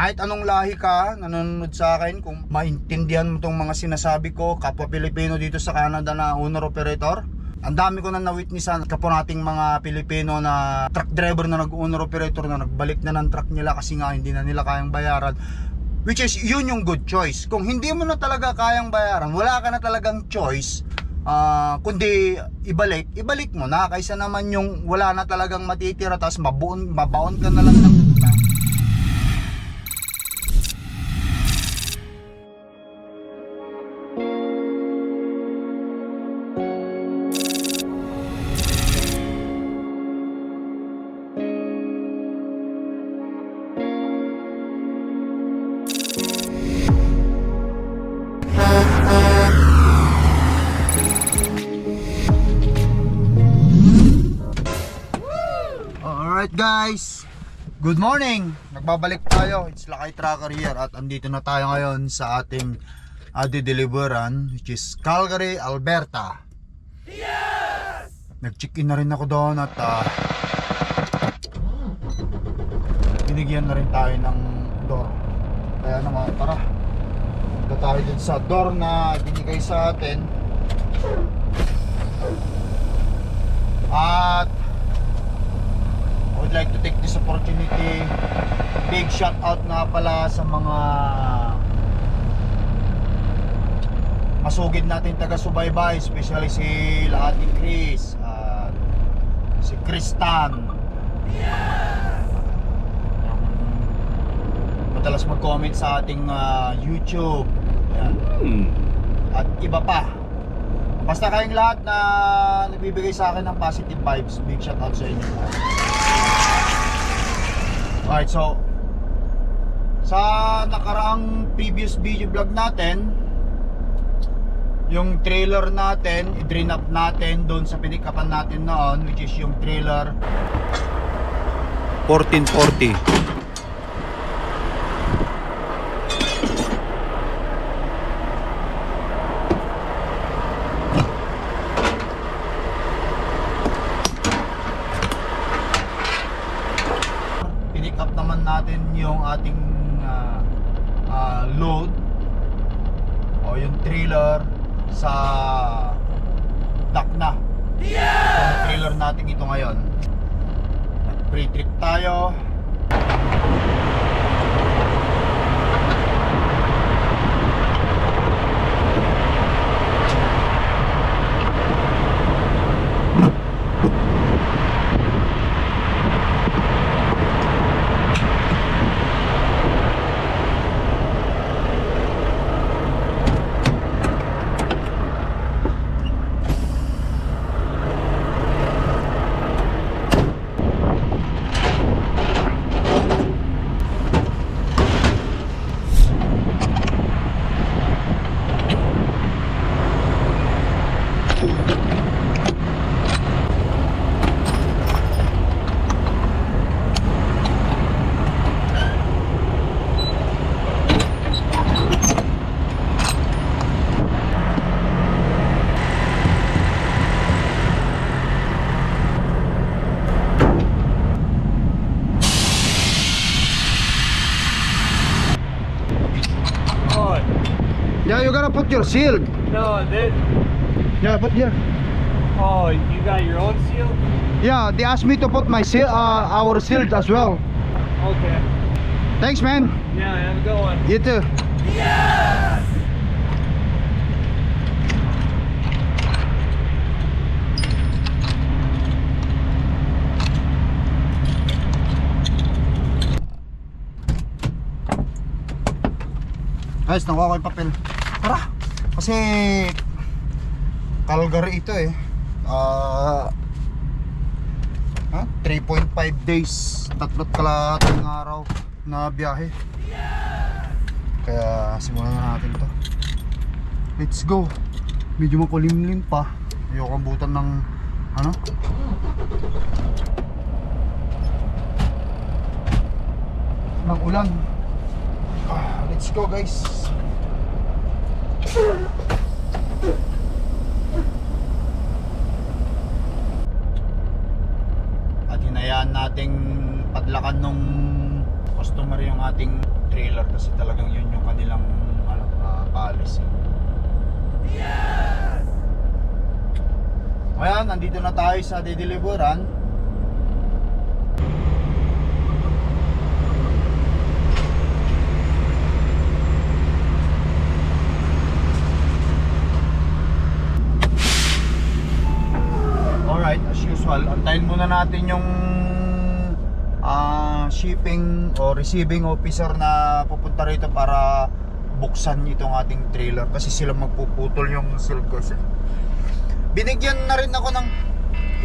kahit anong lahi ka, nanonood sa akin, kung maintindihan mo tong mga sinasabi ko, kapwa Pilipino dito sa Canada na owner operator, ang dami ko na na-witnessan kapwa nating mga Pilipino na truck driver na nag-owner operator na nagbalik na ng truck nila kasi nga hindi na nila kayang bayaran. Which is, yun yung good choice. Kung hindi mo na talaga kayang bayaran, wala ka na talagang choice, ah kundi ibalik, ibalik mo na kaysa naman yung wala na talagang matitira tapos mabuon, mabaon ka na lang ng utang. Alright guys, good morning! Nagbabalik tayo, it's Lakay Tracker here at andito na tayo ngayon sa ating uh, deliveran which is Calgary, Alberta. Yes! Nag-check-in na rin ako doon at uh, na rin tayo ng door. Kaya naman, tara. Punta tayo dun sa door na binigay sa atin. At I would like to take this opportunity. Big shout out nga pala sa mga masugid natin taga-subaybay especially si Lahati Chris at si Kristan. Yung madalas mag-comment sa ating ah, YouTube. Yan. at iba pa. Basta kayong lahat na nagbibigay sa akin ng positive vibes big shout out sa inyo Alright, so sa nakaraang previous video vlog natin yung trailer natin, i-drain up natin doon sa pinikapan natin noon which is yung trailer 1440. pinick up naman natin yung ating ah, ah, load o yung trailer sa dock na yeah! so, yung trailer natin ito ngayon pre-trip tayo yeah your seal no, this. yeah but here Oh, you got your own seal? yeah they asked me to put my seal uh, our shield as well Okay. thanks man Yeah, I have a good one. you too Yes! Guys, nakuha ko yung papel. Tara! Kasi Calgary ito eh. Ah ha? 3.5 days, tatlot kalahating araw na biyahe. Kaya simulan na natin to. Let's go. Medyo makulimlim pa. Ayoko abutan ng ano? ng ulan. Ah, let's go guys. At hinayaan nating padlakan nung customer yung ating trailer kasi talagang yun yung kanilang ano, ah, policy. Yes! Ayan, nandito na tayo sa dideliveran. Antayin muna natin yung ah, shipping o receiving officer na pupunta rito para buksan itong ating trailer kasi sila magpuputol yung silk kasi. Binigyan na rin ako ng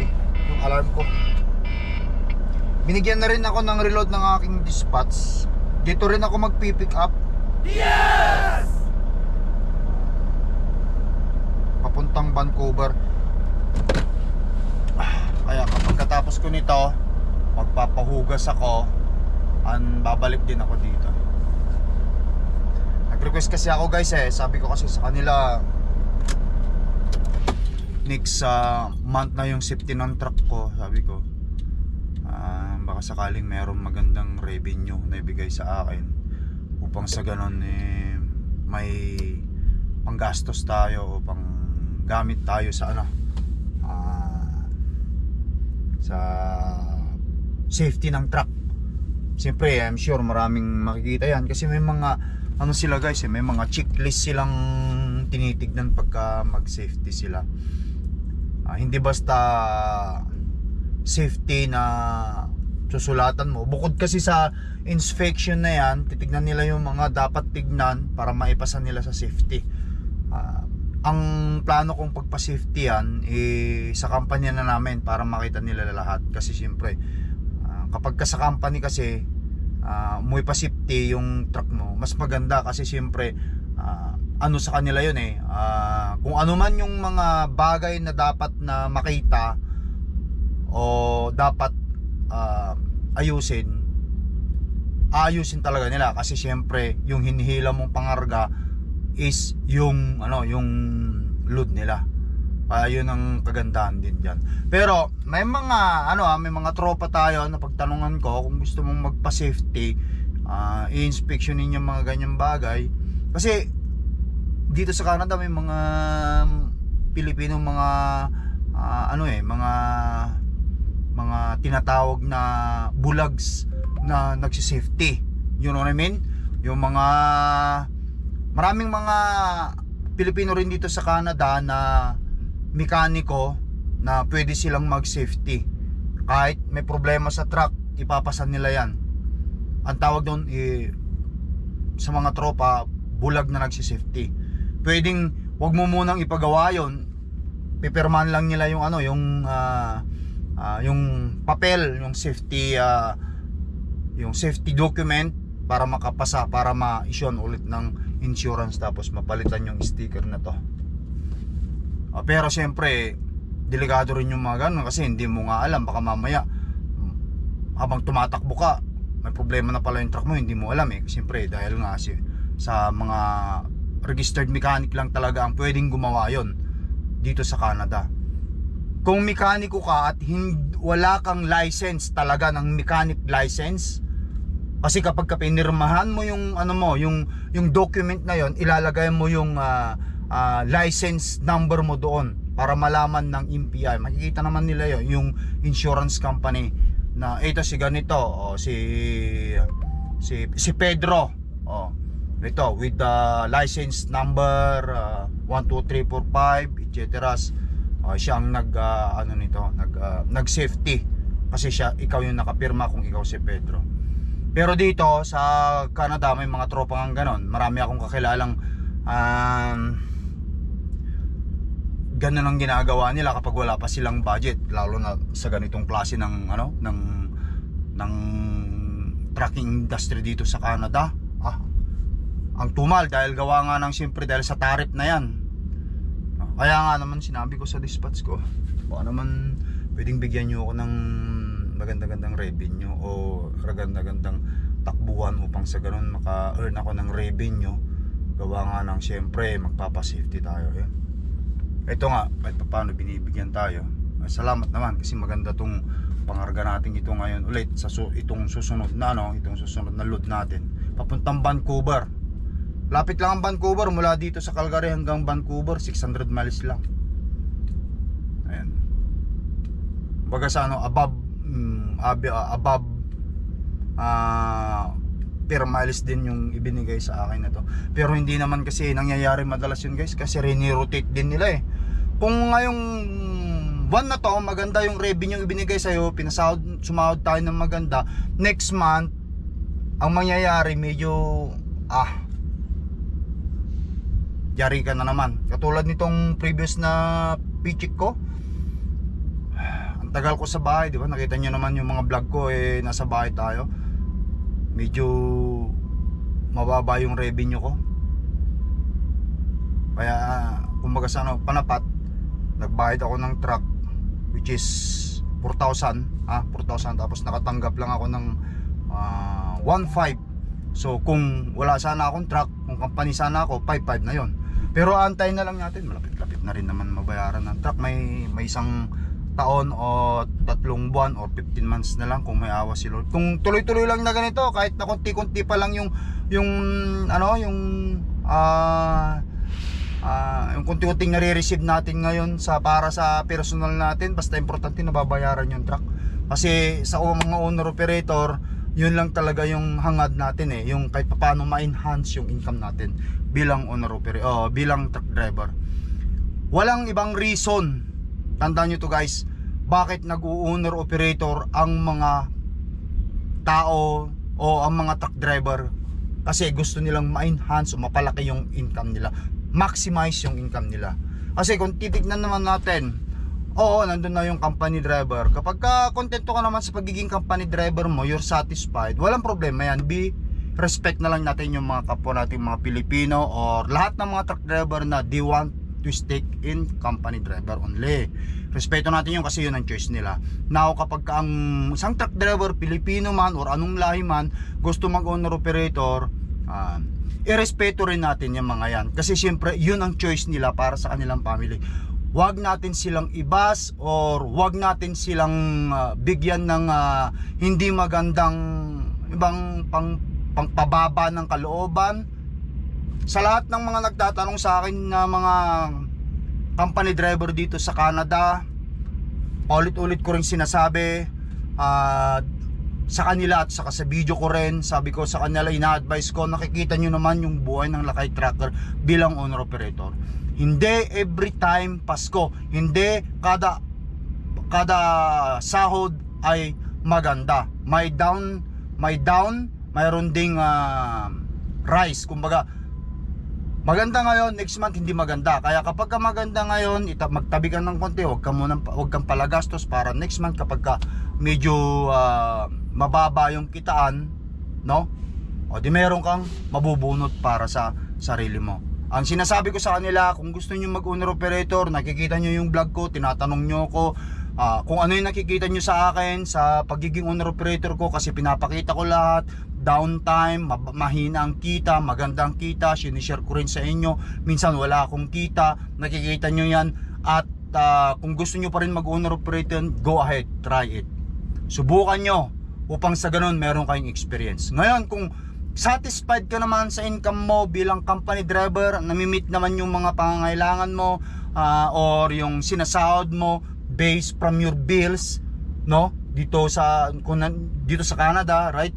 eh, yung alarm ko. Binigyan na rin ako ng reload ng aking dispatch. Dito rin ako magpi-pick up. Yes! Papuntang Vancouver. Kaya kapag katapos ko nito, magpapahugas ako, an babalik din ako dito. Nag-request kasi ako guys eh, sabi ko kasi sa kanila next sa month na yung safety ng truck ko, sabi ko. ah, baka sakaling merong magandang revenue na ibigay sa akin upang sa ganon eh may panggastos tayo o pang gamit tayo sa ano sa safety ng truck. Siyempre, I'm sure maraming makikita yan kasi may mga ano sila guys, eh, may mga checklist silang tinitignan pagka mag-safety sila. Ah, hindi basta safety na susulatan mo. Bukod kasi sa inspection na yan, titignan nila yung mga dapat tignan para maipasa nila sa safety. Ang plano kong pagpa-safety yan eh, sa kampanya na namin para makita nila lahat. Kasi siyempre ah, kapag ka sa company kasi uh, umuwi pa safety yung truck mo mas maganda kasi siyempre ah, ano sa kanila yun eh Ah, kung ano man yung mga bagay na dapat na makita o dapat ah, ayusin ayusin talaga nila. Kasi siyempre yung hinihila mong pangarga is yung ano yung load nila. Kaya yun ang kagandahan din diyan pero may mga ano ah, may mga tropa tayo na pagtanungan ko kung gusto mong magpa safety uh, i-inspectionin yung mga ganyang bagay. Kasi dito sa Canada may mga Pilipino mga ah, ano eh mga mga tinatawag na bulags na nagsisafety. You know what I mean? Yung mga maraming mga Pilipino rin dito sa Canada na mekaniko na pwede silang mag-safety. Kahit may problema sa truck ipapasan nila yan. Ang tawag doon eh, sa mga tropa bulag na nagsisafety. Pwedeng wag mo munang ipagawa yon pipirmahan lang nila yung ano yung ah, ah, yung papel yung safety ah, yung safety document para makapasa para ma-issue ulit ng insurance tapos mapalitan yung sticker na to. Ah, pero siyempre delikado rin yung mga ganun kasi hindi mo nga alam baka mamaya habang tumatakbo ka may problema na pala yung truck mo hindi mo alam eh. Siyempre dahil nga si, sa mga registered mechanic lang talaga ang pwedeng gumawa yon dito sa Canada. Kung mekaniko ka at hindi, wala kang license talaga ng mechanic license kasi kapag ka pinirmahan mo yung ano mo yung yung document na yon ilalagay mo yung ah, ah, license number mo doon para malaman ng MPI makikita naman nila yon yung insurance company na ito si ganito o si si si Pedro oh ito with the license number uh, 12345 etc uh, siya ang nag ah, ano nito nag ah, nag safety kasi siya ikaw yung nakapirma kung ikaw si Pedro pero dito sa Canada may mga tropa ng ganon. Marami akong kakilalang um, ganun ang ginagawa nila kapag wala pa silang budget lalo na sa ganitong klase ng ano ng ng trucking industry dito sa Canada. Ah ang tumal dahil gawa nga ng siyempre dahil sa tarif na yan. Ah, kaya nga naman sinabi ko sa dispatch ko baka naman pwedeng bigyan nyo ako ng maganda-gandang revenue o maganda-gandang takbuhan upang sa ganun maka-earn ako ng revenue gawa nga ng siyempre magpapasafety tayo eh. ito nga kahit pa paano binibigyan tayo salamat naman kasi maganda tong pangarga natin ito ngayon ulit sa su- itong susunod na ano, itong susunod na load natin. Papuntang Vancouver. Lapit lang ang Vancouver mula dito sa Calgary hanggang Vancouver, 600 miles lang. Ayan. Baga sa ano, above ah, above ah per miles din yung ibinigay sa akin na to. Pero hindi naman kasi nangyayari madalas yun guys kasi reni-rotate din nila eh. Kung ngayong buwan na to, maganda yung revenue yung ibinigay sa'yo, pinasahod, sumahod tayo ng maganda, next month, ang mangyayari medyo, ah, yari ka na naman. Katulad nitong previous na pichik ko, ang tagal ko sa bahay, di ba? Nakita nyo naman yung mga vlog ko, eh, nasa bahay tayo. Medyo mababa yung revenue ko. Kaya, kumbaga sa ano, panapat, nagbayad ako ng truck, which is 4,000, ah, 4,000, tapos nakatanggap lang ako ng ah, 1,500. So, kung wala sana akong truck, kung company sana ako, 5,500 na yon. Pero antayin na lang natin, malapit-lapit na rin naman mabayaran ng truck. May, may isang taon o tatlong buwan or 15 months na lang kung may awa si Lord. Kung tuloy-tuloy lang na ganito, kahit na konti-konti pa lang yung yung ano, yung ah ah, yung kunti-kunting nare-receive natin ngayon sa para sa personal natin, basta importante nababayaran yung truck. Kasi sa mga owner operator, yun lang talaga yung hangad natin eh, yung kahit paano ma-enhance yung income natin bilang owner operator, oh, bilang truck driver. Walang ibang reason Tandaan nyo to guys, bakit nag-owner operator ang mga tao o ang mga truck driver? Kasi gusto nilang ma-enhance o mapalaki yung income nila. Maximize yung income nila. Kasi kung titignan naman natin, oo, nandun na yung company driver. Kapag ka kontento ka naman sa pagiging company driver mo, you're satisfied, walang problema yan. Be respect na lang natin yung mga kapwa nating mga Pilipino or lahat ng mga truck driver na they want to stick in company driver only. Respeto natin yun kasi yun ang choice nila. Now kapag ka ang isang truck driver, Pilipino man or anong lahi man, gusto mag-owner operator, ah, irespeto rin natin yung mga yan. Kasi syempre, yun ang choice nila para sa kanilang family. Huwag natin silang ibas or huwag natin silang ah, bigyan ng ah, hindi magandang ibang pang pangpababa ng kalooban sa lahat ng mga nagtatanong sa akin na mga company driver dito sa Canada ulit-ulit ko rin sinasabi ah, sa kanila at saka sa video ko rin sabi ko sa kanila ina-advise ko nakikita nyo naman yung buhay ng Lakay Tracker bilang owner operator. Hindi every time Pasko hindi kada kada sahod ay maganda. May down may down mayroon ding ah, rise kumbaga Maganda ngayon, next month hindi maganda. Kaya kapag ka maganda ngayon, ita magtabi ka ng konti, wag ka muna wag kang palagastos para next month kapag ka medyo ah, mababa yung kitaan, no? O di meron kang mabubunot para sa sarili mo. Ang sinasabi ko sa kanila, kung gusto niyo mag-owner operator, nakikita niyo yung vlog ko, tinatanong niyo ako ah, kung ano yung nakikita niyo sa akin sa pagiging owner operator ko kasi pinapakita ko lahat downtime, mahina ang kita, maganda ang kita, sinishare ko rin sa inyo. Minsan wala akong kita, nakikita nyo yan. At ah, kung gusto nyo pa rin mag-owner operator, go ahead, try it. Subukan nyo upang sa ganun meron kayong experience. Ngayon, kung satisfied ka naman sa income mo bilang company driver, namimit naman yung mga pangangailangan mo ah, or yung sinasahod mo based from your bills, no? Dito sa kung dito sa Canada, right?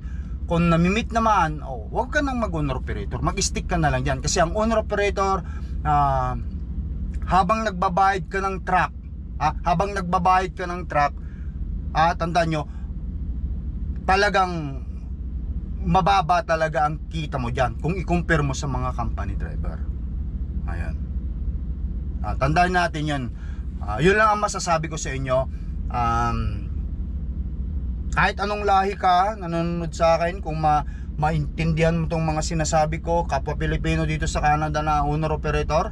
Kung namimit naman, oh, wag ka nang mag-owner operator. Mag-stick ka na lang diyan kasi ang owner operator ah, habang nagbabayad ka ng truck, ah, habang nagbabayad ka ng truck, ah, tandaan nyo, talagang mababa talaga ang kita mo diyan kung i-compare mo sa mga company driver. Ayan. Ah, tandaan natin 'yan. Ah, 'yun lang ang masasabi ko sa inyo. Um, kahit anong lahi ka nanonood sa akin kung ma maintindihan mo tong mga sinasabi ko kapwa Pilipino dito sa Canada na owner operator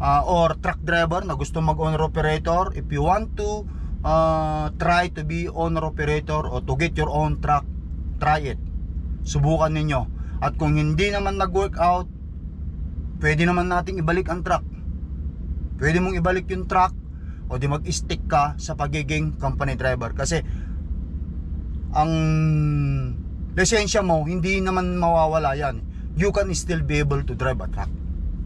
ah, or truck driver na gusto mag owner operator if you want to ah, try to be owner operator or to get your own truck try it. Subukan ninyo. At kung hindi naman nag-work out pwede naman nating ibalik ang truck. Pwede mong ibalik yung truck o di mag-stick ka sa pagiging company driver. Kasi ang lisensya mo, hindi naman mawawala yan. You can still be able to drive a truck.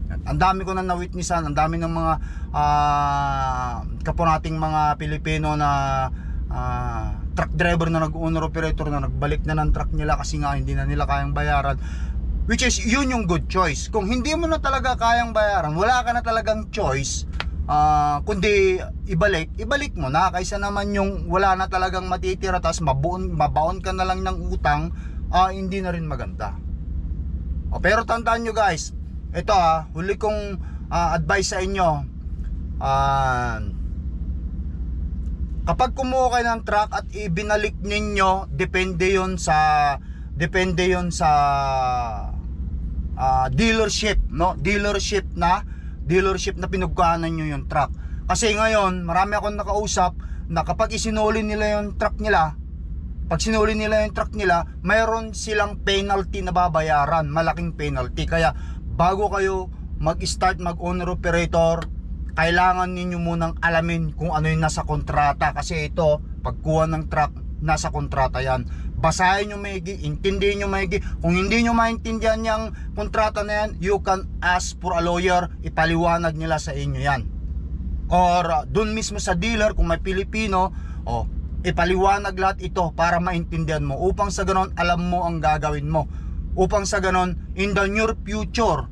Ang dami ko na na-witnessan, ang dami ng mga ah, kapwa nating mga Pilipino na ah, truck driver na nag-owner operator na nagbalik na ng truck nila kasi nga hindi na nila kayang bayaran. Which is, yun yung good choice. Kung hindi mo na talaga kayang bayaran, wala ka na talagang choice, ah, kundi ibalik, ibalik mo na. Kaysa naman yung wala na talagang matitira, tapos mabuon, mabaon ka na lang ng utang, ah, hindi na rin maganda. O, pero tandaan nyo guys, ito ah, huli kong ah, advice sa inyo, ah, kapag kumuha kayo ng truck at ibinalik ninyo, depende yon sa, depende yon sa ah, dealership, no? Dealership na, dealership na pinagkuhanan nyo yung truck. Kasi ngayon, marami akong nakausap na kapag isinuli nila yung truck nila, pag sinuli nila yung truck nila, mayroon silang penalty na babayaran, malaking penalty. Kaya bago kayo mag-start mag-owner operator, kailangan ninyo munang alamin kung ano yung nasa kontrata. Kasi ito, pagkuha ng truck, nasa kontrata yan. Basahin nyo maigi, intindihin nyo maigi. Kung hindi nyo maintindihan yung kontrata na yan, you can ask for a lawyer, ipaliwanag nila sa inyo yan. Or uh, dun mismo sa dealer kung may Pilipino o ipaliwanag lahat ito para maintindihan mo. Upang sa ganon alam mo ang gagawin mo. Upang sa ganon in the near future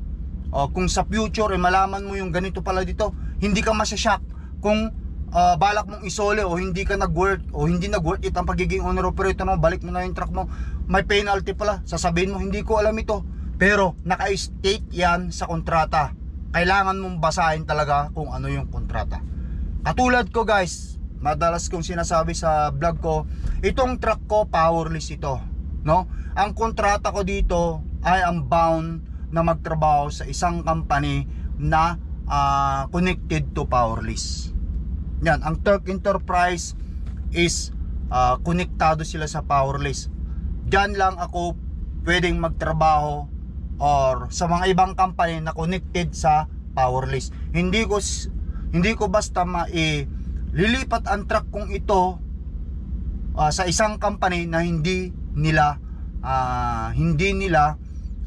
o kung sa future eh, malaman mo yung ganito pala dito hindi ka masyashock kung uh, balak mong isole o hindi ka nag-work o hindi nag-work it ang pagiging owner operator mo balik mo na yung truck mo may penalty pala sasabihin mo hindi ko alam ito pero naka-state yan sa kontrata kailangan mong basahin talaga kung ano yung kontrata. Katulad ko guys, madalas kong sinasabi sa vlog ko, itong truck ko powerless ito, no? Ang kontrata ko dito ay ang bound na magtrabaho sa isang company na ah, connected to powerless. Yan, ang Turk Enterprise is ah, konektado sila sa powerless. Diyan lang ako pwedeng magtrabaho or sa mga ibang company na connected sa powerless. Hindi ko hindi ko basta mai ang truck kong ito ah, sa isang company na hindi nila ah, hindi nila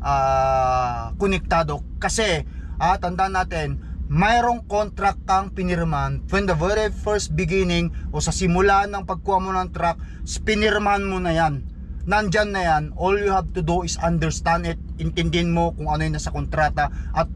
ah, konektado kasi ah, tandaan natin mayroong contract kang pinirman from the very first beginning o sa simula ng pagkuha mo ng truck pinirman mo na yan. Nandyan na yan. All you have to do is understand it intindihin mo kung ano yung nasa kontrata. At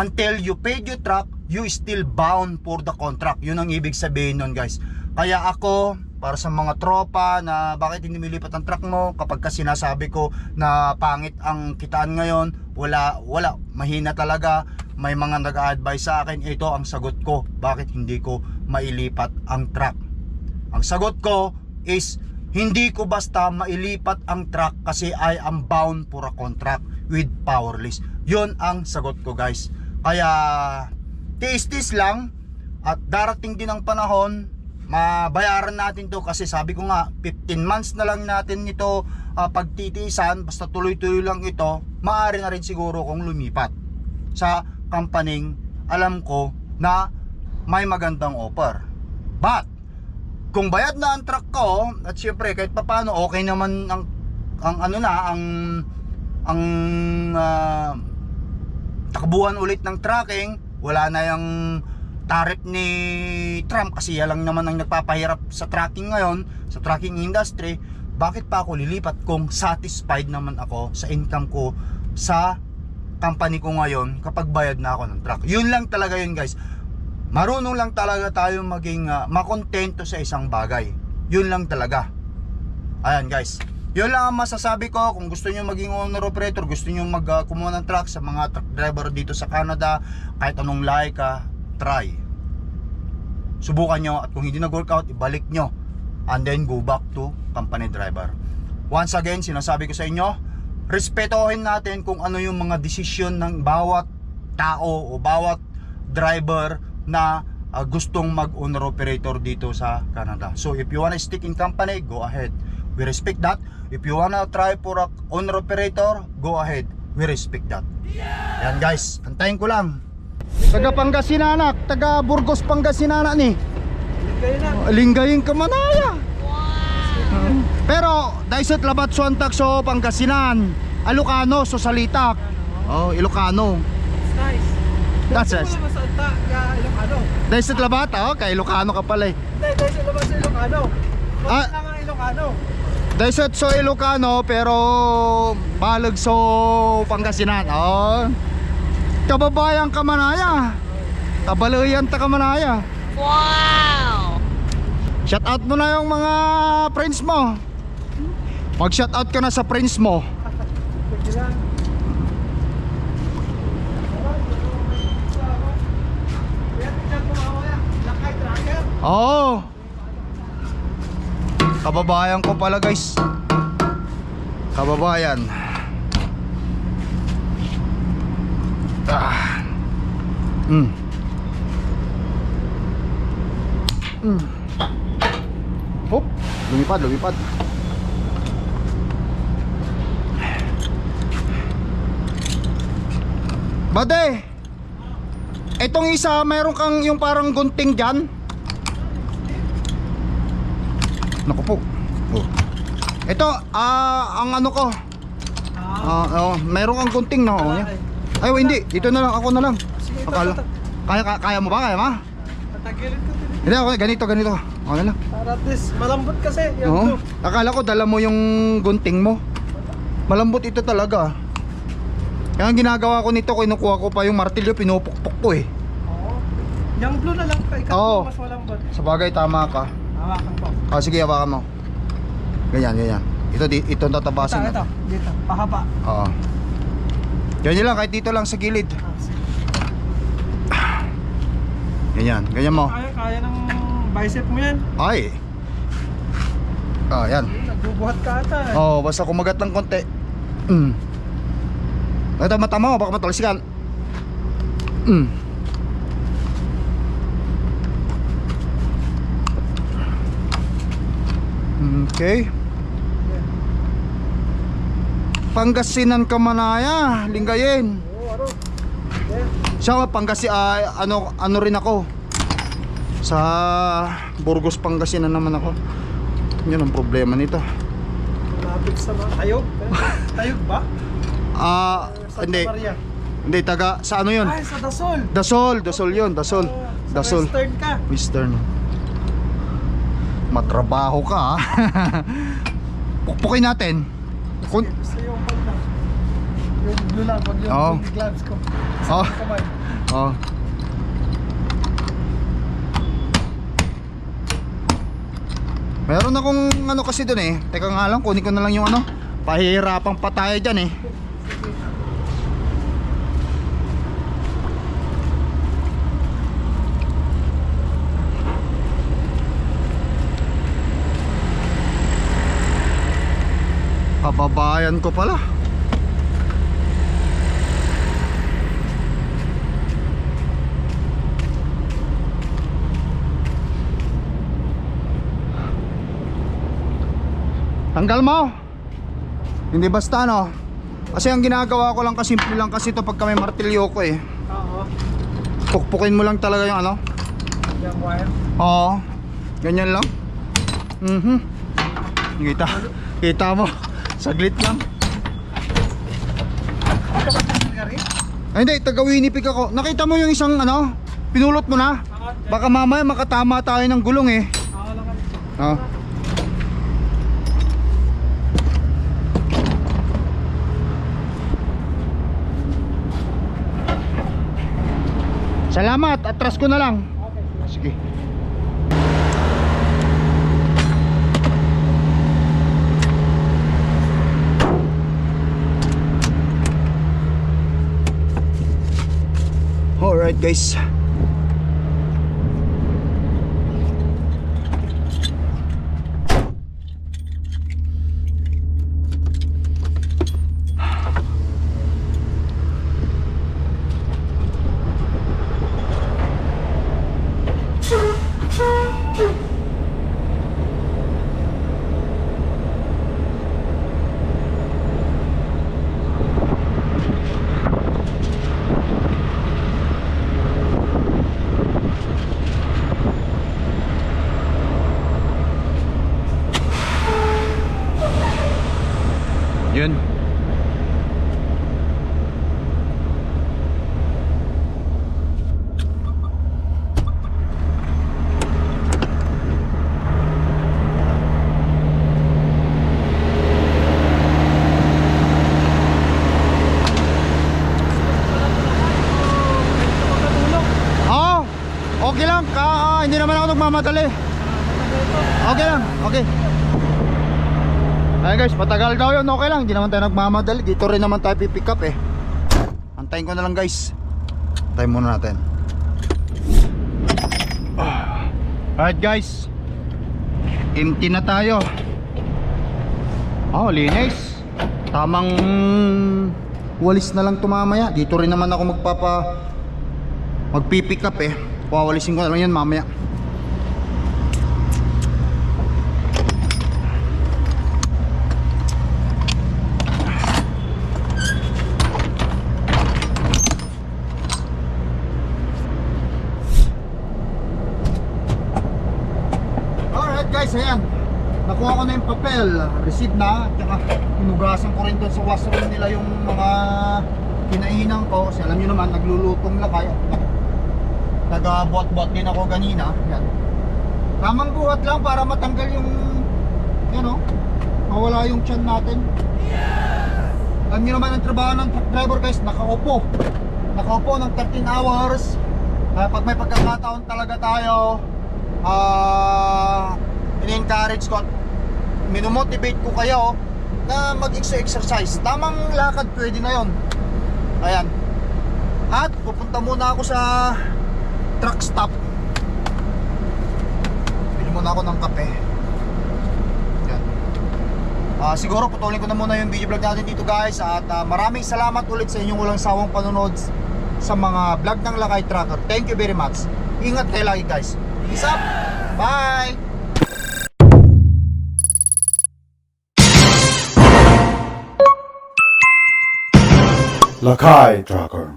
until you paid your truck you still bound for the contract. Yun ang ibig sabihin nun guys. Kaya ako para sa mga tropa na bakit hindi milipat ang truck mo kapag ka sinasabi ko na pangit ang kitaan ngayon wala wala. Mahina talaga may mga nag-advise sa akin ito ang sagot ko. Bakit hindi ko mailipat ang truck? Ang sagot ko is hindi ko basta mailipat ang truck kasi I am bound for a contract with Powerless. Yun ang sagot ko guys. Kaya tiis-tiis lang. At darating din ang panahon mabayaran natin to kasi sabi ko nga 15 months na lang natin ito ah, pagtitiisan. Basta tuloy-tuloy lang ito maaari na rin siguro kung lumipat. Sa company alam ko na may magandang offer. But kung bayad na ang truck ko at syempre kahit papano okay naman ang ang ano na ang ang ah, takbuhan ulit ng tracking wala na yung tarif ni Trump kasi yan lang naman ang nagpapahirap sa tracking ngayon sa tracking industry bakit pa ako lilipat kung satisfied naman ako sa income ko sa company ko ngayon kapag bayad na ako ng truck. Yun lang talaga yun guys. Marunong lang talaga tayo maging uh, makontento sa isang bagay. Yun lang talaga. Ayan guys. Yun lang ang masasabi ko. Kung gusto nyo maging owner operator gusto nyo mag uh, kumuha ng truck sa mga truck driver dito sa Canada kahit anong lahi ka try. Subukan nyo at kung hindi nag workout ibalik nyo. And then go back to company driver. Once again sinasabi ko sa inyo respetohin natin kung ano yung mga desisyon ng bawat tao o bawat driver na uh, gustong mag-owner operator dito sa Canada. So if you wanna stick in company, go ahead. We respect that. If you wanna try for a owner operator, go ahead. We respect that. Yan guys, antayin ko lang. Taga Pangasinan, taga Burgos Pangasinan ni. Kayo na. Linggayin ka manaya. Pero Daisot Labat Sontak so Pangasinan, Alocano so Salitak. Oh, Ilocano. Nice. That's nice. kaya Ilocano. Daisot Labat, oh, kay Ilocano ka pala eh. Sa labas sa Ilocano. Ah. Mas lang ang Ilocano. Daisot so Ilocano pero balag so Pangasinan. Oh. Kababayan ka manaya. Kabalayan ta ka manaya. Wow! Shout out mo na yung mga friends mo. Mag shout out ka na sa friends mo. Oo. Kababayan ko pala guys. Kababayan. Ah. Mm. Mm. Hop, lumipad, lumipad. Bade, etong isa, mayroon kang yung parang gunting dyan. Naku po. Oh. Ito, ah, ang ano ko. Ah, oh, mayroon kang gunting no. Oh. Ay, oh, hindi. Dito na lang ako na lang. ito, Akala. ito. Kaya kaya, kaya mo ba? Kaya ma? Tatagilid ko din. Hindi ako ganito ganito. Ako na lang. Para at least malambot kasi. Yan Oo. blue. Akala ko dala mo yung gunting mo. Malambot ito talaga. Kaya ang ginagawa ko nito, kinukuha ko pa yung martilyo, pinupukpok ko eh. Oo. Yung blue na lang pa. Ikaw Oo. mas malambot. Sa bagay, tama ka. Hawakan ko. Ah, sige, hawakan mo. Ganyan, ganyan. Ito, di, ito ang Ito, tatabasin ito. natin. Dito. Pahaba. Oo. Ganyan lang, kahit dito lang sa gilid. Ah, sige. Ganyan, ganyan mo. Kaya, kaya ng bicep mo yan. Ay. Ah, yan. Nagbubuhat ka ata. eh. Oh, basta kumagat ng konti. Mm. Ito mata mo, baka matalsikan. Mm. Okay. Pangasinan ka manaya, linggayin. Oo, ano? Yeah. Siya nga, Pangasi, ah, ano, ano rin ako. Sa Burgos, Pangasinan naman ako. Yun ang problema nito. Malapit sa mga tayog. Tayog ba? Ah, Santa hindi. Maria. Hindi, taga, sa ano yun? Ay, sa Dasol. Dasol, Dasol yun, Dasol. Ah, sa Dasol. Western ka. Western. Matrabaho ka ha. Pukpukin natin. Kun Gusto yung lang. Yung blue lang, wag yung blue gloves ko. Oh. Sa kamay. oh. Meron akong ano kasi doon eh. Teka nga lang, kunin ko na lang yung ano. Pahihirapang pa tayo dyan eh. Kababayan ko pala. Tanggal mo. Hindi basta no. Kasi ang ginagawa ko lang kasimple lang kasi ito pagka may martilyo ko eh. Oo. Pukpukin mo lang talaga yung ano. Yung wire. Oo. Ganyan lang. Mhm. Kita. Kita mo. Saglit lang. Ay hindi, taga Winnipeg ako. Nakita mo yung isang ano? Pinulot mo na? Baka mamaya makatama tayo ng gulong eh. lang kami. Ah. Salamat, atras ko na lang. Sige. Alright guys. Yun, okay lang. Hindi naman tayo nagmamadali. Dito rin naman tayo pipick up eh. Antayin ko na lang guys. Antayin muna natin. Alright guys. Empty na tayo. Oh, linis. Tamang walis na lang tumamaya. Dito rin naman ako magpapa magpipick up eh. Pawalisin ko na lang yan mamaya. Guys, ayan. Nakuha ko na yung papel. Receipt na. Tsaka hinugasan ko rin doon sa washroom nila yung mga kinainan ko. Kasi alam nyo naman, naglulutong lakay. Nag-buhat-buhat din ako ganina. Yan. Tamang buhat lang para matanggal yung, yan o, mawala yung tiyan natin. Alam nyo naman ang trabaho ng truck driver guys, nakaupo. Nakaupo ng 13 hours. Ah, pag may pagkakataon talaga tayo, ah, in-encourage ko, at minomotivate ko kayo na mag-exercise. Tamang lakad pwede na yon. Ayan. At pupunta muna ako sa truck stop. Bili muna ako ng kape. Yan. Ah, siguro putulin ko na muna yung video vlog natin dito guys at ah, maraming salamat ulit sa inyong walang sawang panonood sa mga vlog ng Lakay Tracker. Thank you very much. Ingat kayo lagi guys. Peace up. Bye. Lakai Tracker.